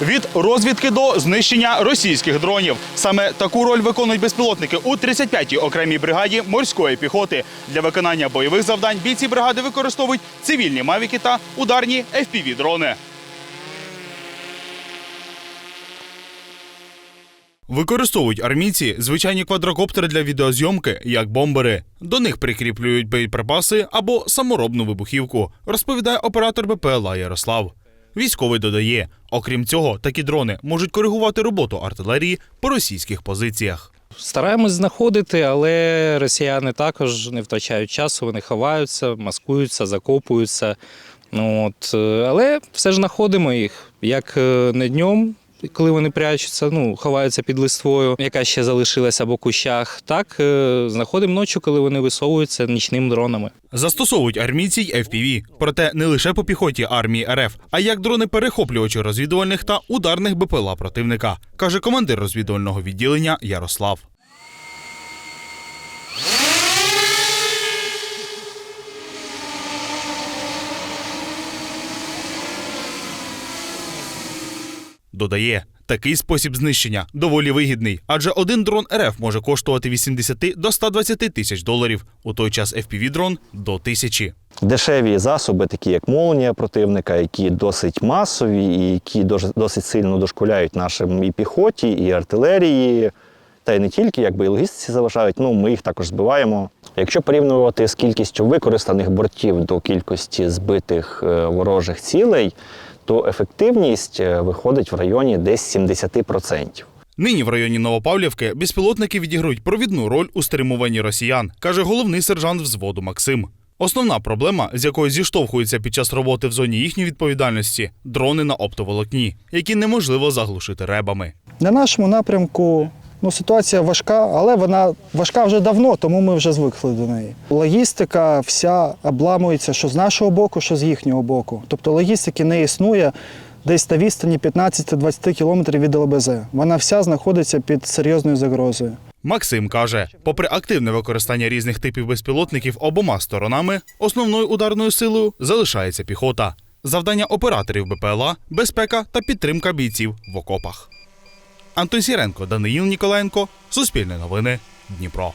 Від розвідки до знищення російських дронів. Саме таку роль виконують безпілотники у 35-й окремій бригаді морської піхоти. Для виконання бойових завдань бійці бригади використовують цивільні мавіки та ударні fpv дрони Використовують армійці звичайні квадрокоптери для відеозйомки як бомбери. До них прикріплюють боєприпаси або саморобну вибухівку, розповідає оператор БПЛА Ярослав. Військовий додає, окрім цього, такі дрони можуть коригувати роботу артилерії по російських позиціях. Стараємось знаходити, але росіяни також не втрачають часу, вони ховаються, маскуються, закопуються. Ну, От, е, але все ж знаходимо їх як е, не днем, коли вони прячуться, ну, ховаються під листвою, яка ще залишилася або кущах, так е, знаходимо ночі, коли вони висовуються нічними дронами. Застосовують армійці й FPV. Проте не лише по піхоті армії РФ, а як дрони перехоплювачі розвідувальних та ударних БПЛА противника, каже командир розвідувального відділення Ярослав. Додає, такий спосіб знищення доволі вигідний, адже один дрон РФ може коштувати 80 до 120 тисяч доларів, у той час FPV-дрон – до тисячі. Дешеві засоби, такі як молнія противника, які досить масові і які досить сильно дошкуляють нашим і піхоті, і артилерії, та й не тільки, якби і логістиці заважають. Ну, ми їх також збиваємо. Якщо порівнювати з кількістю використаних бортів до кількості збитих е, ворожих цілей, то ефективність е, виходить в районі десь 70%. Нині в районі Новопавлівки безпілотники відіграють провідну роль у стримуванні росіян, каже головний сержант взводу Максим. Основна проблема, з якою зіштовхуються під час роботи в зоні їхньої відповідальності дрони на оптоволокні, які неможливо заглушити ребами. На нашому напрямку ну, ситуація важка, але вона важка вже давно, тому ми вже звикли до неї. Логістика вся обламується що з нашого боку, що з їхнього боку. Тобто логістики не існує десь на відстані 15-20 кілометрів від ЛБЗ. Вона вся знаходиться під серйозною загрозою. Максим каже, попри активне використання різних типів безпілотників обома сторонами, основною ударною силою залишається піхота. Завдання операторів БПЛА безпека та підтримка бійців в окопах. Антон Сіренко, Даниїл Ніколаєнко, Суспільне новини, Дніпро.